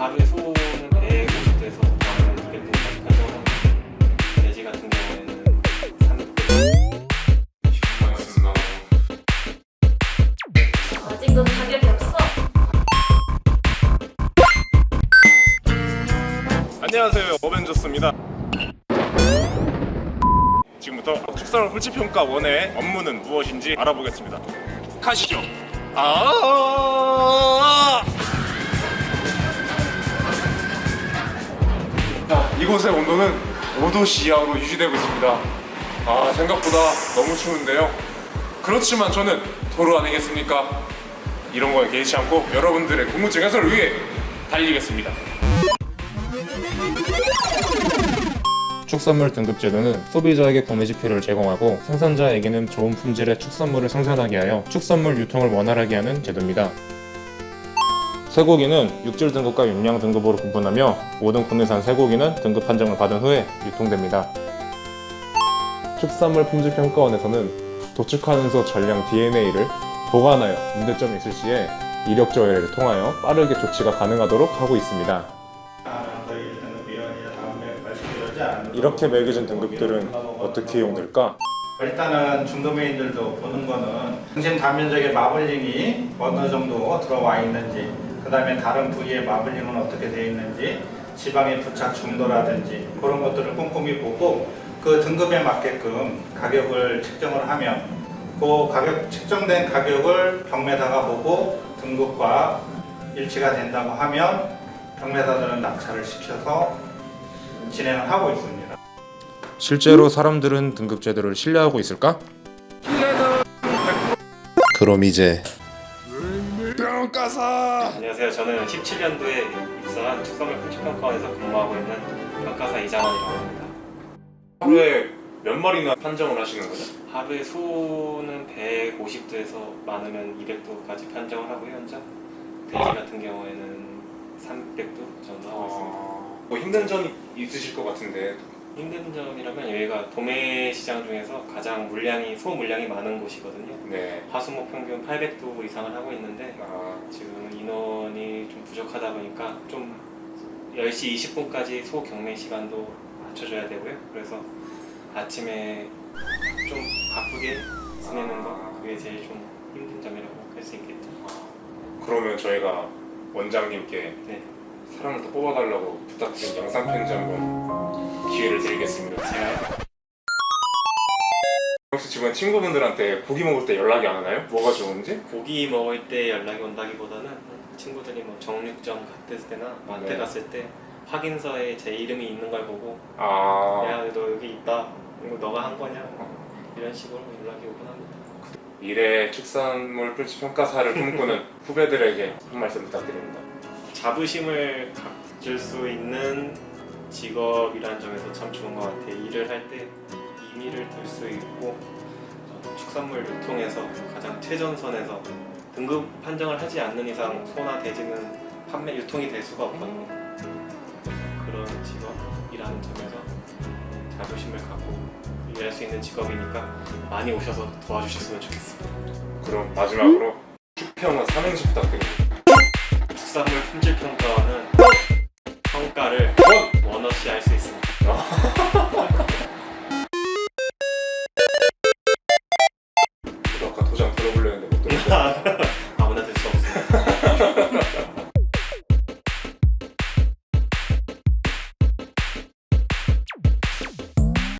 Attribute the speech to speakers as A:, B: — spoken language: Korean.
A: 하루에 소는 150대에서 200도까지 판정을 하고 돼지 같은 경우에는 300도
B: 반갑습니다.
C: 아직도 자격이 없어.
B: 안녕하세요. 어벤져스입니다. 지금부터 축산물 홀치평가 원의 업무는 무엇인지 알아보겠습니다. 가시죠. 아! 이곳의 온도는 5도 이하로 유지되고 있습니다. 아, 생각보다 너무 추운데요. 그렇지만 저는 도로 아니겠습니까? 이런 거에 개의치 않고 여러분들의 궁금증 해소를 위해 달리겠습니다.
D: 축산물 등급제도는 소비자에게 구매 지표를 제공하고 생산자에게는 좋은 품질의 축산물을 생산하게 하여 축산물 유통을 원활하게 하는 제도입니다. 쇠고기는 육질 등급과 용량 등급으로 구분하며 모든 국내산 쇠고기는 등급 판정을 받은 후에 유통됩니다. 축산물 품질평가원에서는 도축하면서 전량 DNA를 보관하여 문제점이 있을 시에 이력 조회를 통하여 빠르게 조치가 가능하도록 하고 있습니다.
E: 저희 1등급 위원이나 다음에 말씀드리지 않는
D: 이렇게 매겨진 등급들은 어떻게 이용될까?
E: 일단은 중도메인들도 보는 거는 중심 단면적의 마블링이 어느 정도 들어와 있는지 그 다음에 다른 부위의 마블링은 어떻게 되어 있는지 지방의 부착 중도라든지 그런 것들을 꼼꼼히 보고 그 등급에 맞게끔 가격을 책정을 하면 그 가격 책정된 가격을 경매사가 보고 등급과 일치가 된다고 하면 경매사들은 낙찰을 시켜서 진행을 하고 있습니다.
D: 실제로 사람들은 등급 제도를 신뢰하고 있을까? 그럼 이제
B: 평가사
A: 안녕하세요. 저는 17년도에 입사한 축산물 품질평가원에서 근무하고 있는 평가사 이장원이라고 합니다.
B: 하루에 몇 마리나 판정을 하시는 거죠?
A: 하루에 소는 150도에서 많으면 200도까지 판정을 하고요, 현재. 돼지 같은 경우에는 300도 정도 하고 있습니다.
B: 뭐 힘든 점이 있으실 것 같은데
A: 힘든 점이라면 여기가 도매 시장 중에서 가장 물량이 소 물량이 많은 곳이거든요.
B: 네.
A: 하수목 평균 800도 이상을 하고 있는데
B: 아,
A: 지금 인원이 좀 부족하다 보니까 좀 10시 20분까지 소 경매 시간도 맞춰줘야 되고요. 그래서 아침에 좀 바쁘게 지내는 거 그게 제일 좀 힘든 점이라고 할 수 있겠죠.
B: 그러면 저희가 원장님께
A: 네.
B: 사람을 더 뽑아달라고 부탁드린 영상 편지 한번 기회를 드리겠습니다.
A: 제가
B: 혹시 주변 친구분들한테 고기 먹을 때 연락이 안 오나요? 뭐가 좋은지?
A: 고기 먹을 때 연락이 온다기보다는 친구들이 뭐 정육점 갔을 때나 마트
B: 네.
A: 갔을 때 확인서에 제 이름이 있는 걸 보고
B: 아,
A: 야 너 여기 있다 이거 너가 한 거냐 이런 식으로 연락이 오곤 합니다.
B: 미래 축산물 풀치 평가사를 꿈꾸는 후배들에게 한 말씀 부탁드립니다.
A: 자부심을 가질 수 있는 직업이라는 점에서 참 좋은 것 같아요. 일을 할때 임의를 들수 있고 어, 축산물 유통에서 가장 최전선에서 등급 판정을 하지 않는 이상 소나 돼지는 판매 유통이 될 수가 없거든요. 그런 직업이라는 점에서 자부심을 갖고 일할 수 있는 직업이니까 많이 오셔서 도와주셨으면 좋겠습니다.
B: 그럼 마지막으로 축평은 삼행시 부탁드립니다.
A: 축산물 품질 평가 평가를 원없이 할 수 있습니다.